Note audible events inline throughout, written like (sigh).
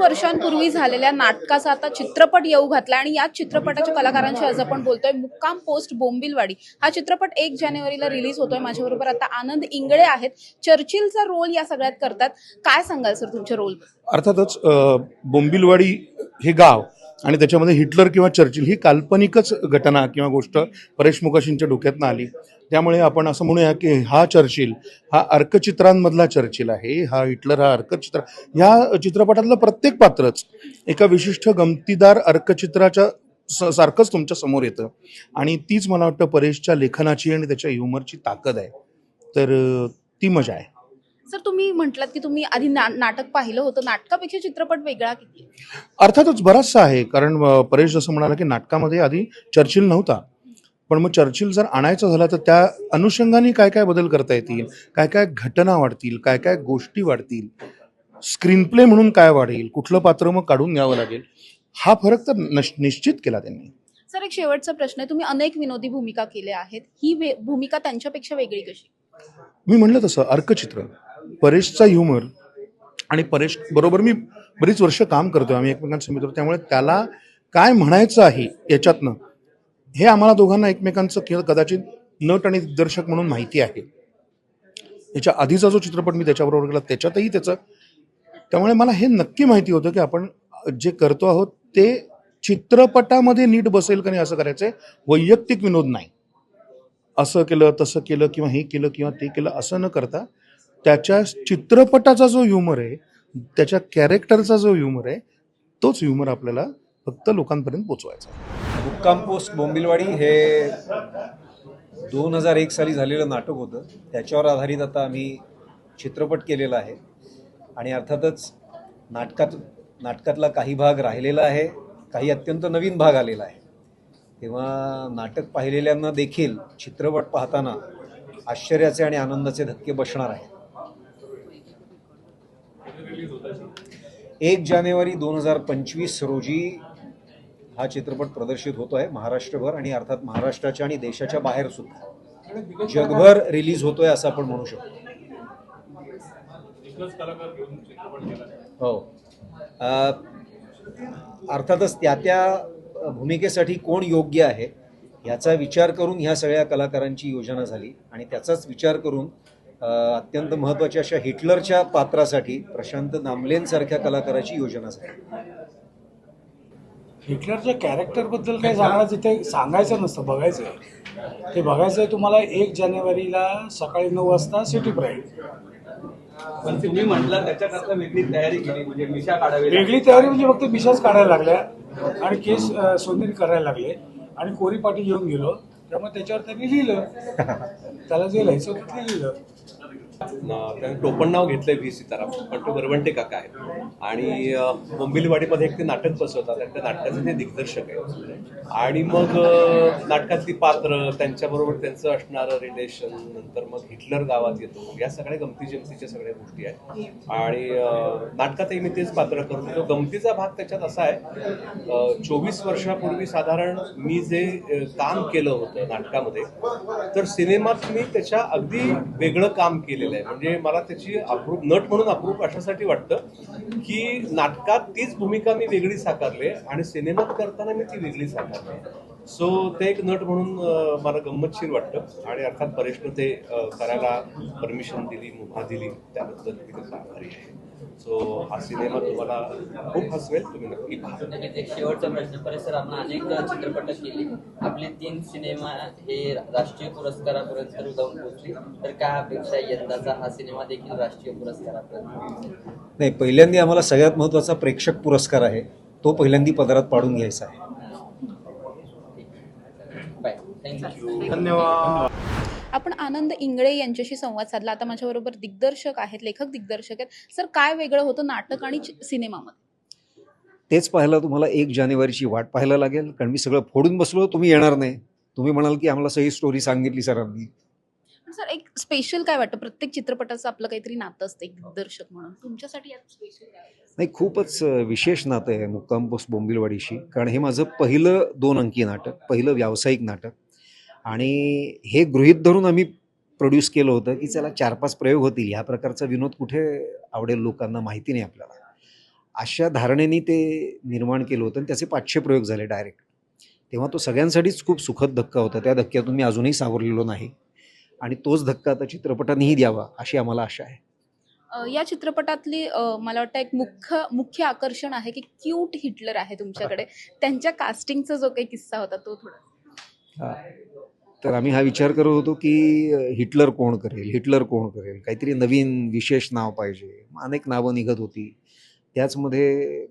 वर्षांपूर्वी झालेल्या नाटकाचा आता चित्रपट येऊ घातला आणि या चित्रपटाच्या कलाकारांशी आज आपण बोलतोय. मुक्काम पोस्ट बोंबिलवाडी. हा चित्रपट एक जानेवारीला रिलीज होतोय. माझ्याबरोबर आता आनंद इंगळे आहेत. चर्चिलचा रोल या सगळ्यात करतात. काय सांगाल सर तुमच्या रोल? अर्थातच बोंबिलवाडी हे गाव आणि त्याच्यामध्ये हिटलर किंवा चर्चिल ही काल्पनिकच घटना किंवा गोष्ट परेश मुकाशींच्या डोक्यातनं आली. त्यामुळे आपण असं म्हणूया की हा चर्चिल हा अर्कचित्रांमधला चर्चिल आहे हा हिटलर हा अर्कचित्र ह्या चित्रपटातलं प्रत्येक पात्रच एका विशिष्ट गमतीदार अर्कचित्राच्या स- सारखंच तुमच्यासमोर येतं. आणि तीच मला वाटतं परेशच्या लेखनाची आणि त्याच्या ह्युमरची ताकद आहे. तर ती मजा आहे. सर तुम्ही म्हटलात की तुम्ही आधी ना- नाटक पाहिलं होतं. नाटकापेक्षा चित्रपट वेगळा किती? अर्थातच बराचसा आहे. कारण परेश जसं म्हणाला की नाटकामध्ये आधी चर्चिल नव्हता. पण मग चर्चिल जर आणायचं झालं तर त्या अनुषंगाने काय काय बदल करता येतील? काय काय घटना वाढतील? काय काय गोष्टी वाढतील? स्क्रीन प्ले म्हणून काय वाढेल? कुठलं पात्र मग काढून घ्यावं लागेल? हा फरक तर नश- निश्चित केला त्यांनी. सर एक शेवटचा प्रश्न आहे. तुम्ही अनेक विनोदी भूमिका केल्या आहेत. ही भूमिका त्यांच्यापेक्षा वेगळी कशी? मी म्हणलं तसं अर्कचित्र. परेशचा ह्युमर आणि परेश बरोबर मी बरीच वर्ष काम करतोय आम्ही एकमेकांसमोर मित्र त्यामुळे त्याला काय म्हणायचं आहे याच्यातनं हे आम्हाला दोघांना एकमेकांचं खेळ कदाचित नट आणि दिग्दर्शक म्हणून माहिती आहे. याच्या आधीचा जो चित्रपट मी त्याच्याबरोबर केला त्याच्यातही त्याचं त्यामुळे मला हे नक्की माहिती होतं की आपण जे करतो आहोत ते चित्रपटामध्ये नीट बसेल का नाही असं करायचंय वैयक्तिक विनोद नाही. असं केलं तसं केलं किंवा हे केलं किंवा ते केलं असं न करता त्याच्या चित्रपटाचा जो ह्युमर आहे त्याच्या कॅरेक्टरचा जो ह्युमर आहे तोच ह्युमर आपल्याला फक्त लोकांपर्यंत पोचवायचा आहे. मुक्काम पोस्ट बोंबिलवाडी हे दोन हजार एक साली झालेलं नाटक होतं. त्याच्यावर आधारित आता आम्ही चित्रपट केलेला आहे. आणि अर्थातच नाटकात नाटकातला काही भाग राहिलेला आहे काही अत्यंत नवीन भाग आलेला आहे. तेव्हा नाटक पाहिलेल्यांना देखील चित्रपट पाहताना आश्चर्याचे आणि आनंदाचे धक्के बसणार आहे. एक जानेवारी दोन हजार पंचवीस रोजी हा चित्रपट प्रदर्शित होतो आहे महाराष्ट्रभर आणि अर्थात महाराष्ट्राच्या आणि देशाच्या बाहेर सुद्धा. जगभर रिलीज होतोय असं आपण म्हणू शकतो. हो. अर्थातच त्या त्या भूमिकेसाठी कोण योग्य आहे याचा विचार करून ह्या सगळ्या कलाकारांची योजना झाली आणि त्याचाच विचार करून अत्यंत महत्त्वाच्या अशा हिटलरच्या पात्रासाठी प्रशांत नामलेंसारख्या कलाकाराची योजना झाली. हिटलरच्या कॅरेक्टरबद्दल काही सांगण्याचं तिथे सांगायचं नसतं बघायचं आहे. ते बघायचं आहे तुम्हाला एक जानेवारीला सकाळी नऊ वाजता सिटी प्राईड पण तुम्ही म्हटलं त्याच्याकरता वेगळी तयारी केली म्हणजे मिशा काढावी वेगळी तयारी म्हणजे फक्त मिशाच काढायला लागल्या आणि केस सोनेरी करायला लागले आणि कोरी पाटी घेऊन गेलो. त्यामुळे त्याच्यावर त्यांनी लिहिलं. (laughs) त्याला जे लिहायचं होतं ते लिहिलं. त्याने टोपण नाव घेतलंय व्ही. सीताराम पण तो बरवंटे काका आहे आणि अ, बोंबिलवाडीमध्ये एक ते नाटक बसवतात आणि त्या नाटकाचे ते दिग्दर्शक आहे आणि मग नाटकातली पात्र त्यांच्याबरोबर त्यांचं असणारं रिलेशन नंतर मग हिटलर गावात येतो. या सगळ्या गमती जमतीच्या सगळ्या गोष्टी आहेत. आणि नाटकातही मी तेच पात्र करतो तो गमतीचा भाग त्याच्यात असा आहे चोवीस वर्षापूर्वी साधारण मी जे काम केलं होतं नाटकामध्ये तर सिनेमात मी त्याच्या अगदी वेगळं काम केलेलं आहे. म्हणजे मला त्याची अप्रूप नट म्हणून अप्रूप अशासाठी वाटतं की नाटकात तीच भूमिका मी वेगळी साकारले आणि सिनेमात करताना मी ती वेगळी साकारली सो ते एक नट म्हणून मला गंमतशीर वाटतं आणि अर्थात परेशनं ते करायला परमिशन दिली मुभा दिली त्याबद्दल मी त्याचा आभारी आहे. सो हा सिनेमा तुम्हाला खूप हसवेल तुम्ही नक्की पहा. एक शेवटचा प्रश्न परिसर आपण अनेक चित्रपट केले. आपले तीन सिनेमा हे राष्ट्रीय पुरस्कारापर्यंत जाऊन पोहोचले. तर काय अपेक्षा आहे यंदाचा हा सिनेमा देखील राष्ट्रीय पुरस्कारापर्यंत? नाही पहिल्यांदा आम्हाला सगळ्यात महत्त्वाचा प्रेक्षक पुरस्कार आहे. तो पहिल्यांदा पदरात पाडून घ्यायचा आहे. बाय. थँक्यू धन्यवाद. आपण आनंद इंगळे यांच्याशी संवाद साधला. आता माझ्याबरोबर दिग्दर्शक आहेत लेखक दिग्दर्शक आहेत. सर काय वेगळं होतं नाटक आणि सिनेमामध्ये? तेच पाहायला तुम्हाला एक जानेवारीची वाट पाहायला लागेल. कारण मी सगळं फोडून बसलो तुम्ही येणार नाही. तुम्ही म्हणाल की आम्हाला सही स्टोरी सांगितली सरांनी सर एक स्पेशल काय वाटतं? प्रत्येक चित्रपटाचं आपलं काहीतरी नातं असतं एक दिग्दर्शक म्हणून. तुमच्यासाठी? नाही खूपच विशेष नातं आहे मुक्काम पोस्ट बोंबिलवाडीशी. कारण हे माझं पहिलं दोन अंकी नाटक पहिलं व्यावसायिक नाटक. आणि हे गृहीत धरून आम्ही प्रोड्यूस केलं होतं की चला चार पाच प्रयोग होतील. ह्या प्रकारचा विनोद कुठे आवडेल लोकांना माहिती नाही आपल्याला. अशा धारणेने ते निर्माण केलं होतं आणि त्याचे पाचशे प्रयोग झाले डायरेक्ट तेव्हा तो सगळ्यांसाठीच खूप सुखद धक्का होता. त्या धक्क्यातून मी अजूनही सावरलेलो नाही. आणि तोच धक्का आता चित्रपटानेही द्यावा अशी आम्हाला आशा आहे. या चित्रपटातली मला वाटतं एक मुख्य मुख्य आकर्षण आहे की क्यूट हिटलर आहे तुमच्याकडे. त्यांच्या कास्टिंगचा जो काही किस्सा होता तो थोडा. तर आम्ही हा विचार करत होतो की हिटलर कोण करेल? हिटलर कोण करेल? काहीतरी नवीन विशेष नाव पाहिजे. अनेक नावं निघत होती. त्याचमध्ये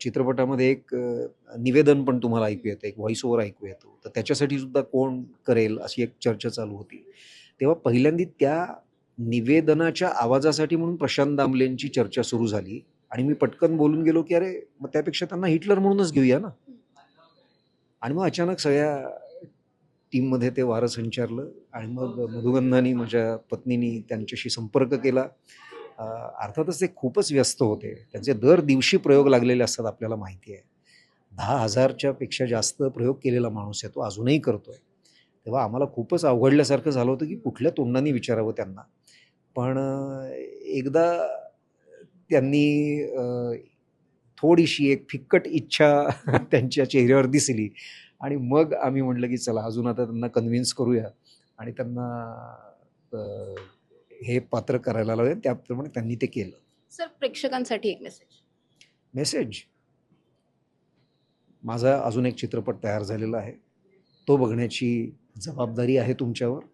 चित्रपटामध्ये एक निवेदन पण तुम्हाला ऐकू येतं. एक व्हॉइस ओव्हर ऐकू येतो. तर त्याच्यासाठी सुद्धा कोण करेल अशी एक चर्चा चालू होती. तेव्हा पहिल्यांदी त्या निवेदनाच्या आवाजासाठी म्हणून प्रशांत दामलेंची चर्चा सुरू झाली. आणि मी पटकन बोलून गेलो की अरे मग त्यापेक्षा त्यांना हिटलर म्हणूनच घेऊया ना? आणि मग अचानक सगळ्या टीममध्ये ते वारं संचारलं आणि मग मधुगंधानी माझ्या पत्नीनी त्यांच्याशी संपर्क केला. अर्थातच ते खूपच व्यस्त होते. त्यांचे दर दिवशी प्रयोग लागलेले असतात आपल्याला माहिती आहे. दहा हजारच्या पेक्षा जास्त प्रयोग केलेला माणूस आहे तो अजूनही करतो आहे तेव्हा आम्हाला खूपच अवघडल्यासारखं झालं होतं की कुठल्या तोंडाने विचारावं त्यांना. पण एकदा त्यांनी थोडीशी एक फिक्कट इच्छा (laughs) त्यांच्या चेहऱ्यावर दिसली. आणि मग आम्ही म्हटलं की चला अजून आता त्यांना कन्व्हिन्स करूया. आणि त्यांना हे पात्र करायला लावूया त्याप्रमाणे त्यांनी ते केलं. सर प्रेक्षकांसाठी एक मेसेज मेसेज माझा अजून एक चित्रपट तयार झालेला आहे. तो बघण्याची जबाबदारी आहे तुमच्यावर.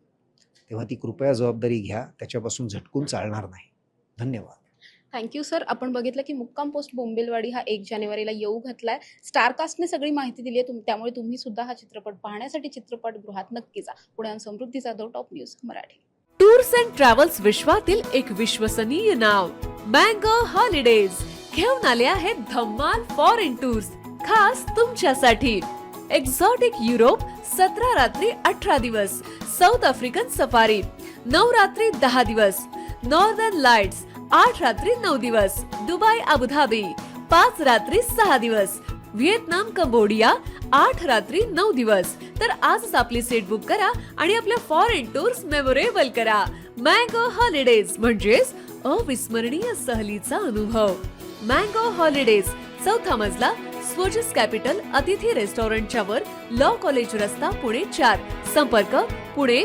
तेव्हा ती कृपया जबाबदारी घ्या. त्याच्यापासून झटकून चालणार नाही. धन्यवाद. थँक्यू सर आपण बघितलं की मुक्काम पोस्ट बोंबिलवाडी हा एक जानेवारीला येऊ घातलाय. स्टारकास्टने सगळी माहिती दिली आहे. तुम त्यामुळे तुम्ही सुद्धा हा चित्रपट पाहण्यासाठी चित्रपटगृहात नक्की जा. पुण्याहून समृद्धीचा दो top news Marathi. Tours and travels विश्वातील एक विश्वसनीय नाव. मँगो हॉलिडेज घेऊन आले आहेत धम्माल फॉरेन टूर्स खास तुमच्यासाठी. एक्झॉटिक युरोप सतरा रात्री अठरा दिवस. साऊथ आफ्रिकन सफारी नऊ रात्री दहा दिवस. नॉर्दर्न लाइट्स आठ रात्री नऊ दिवस दुबई अबुधाबी. पाच रात्री सहा दिवस. व्हिएतनाम कंबोडिया आठ रात्री नऊ दिवस. तर आजच आपली सीट बुक करा आणि आपल्या फॉरेन टूर्स मेमोरेबल करा. मँगो हॉलिडेज म्हणजेच अविस्मरणीय सहलीचा अनुभव. मँगो हॉलिडेज चौथा मजला स्वोजस कॅपिटल अतिथी रेस्टॉरंटच्या वर लॉ कॉलेज रस्ता पुणे चार. संपर्क पुणे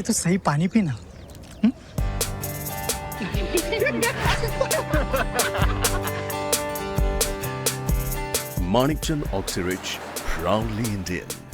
पहले तो सही पानी पीना Manikchand Oxyrich, proudly Indian.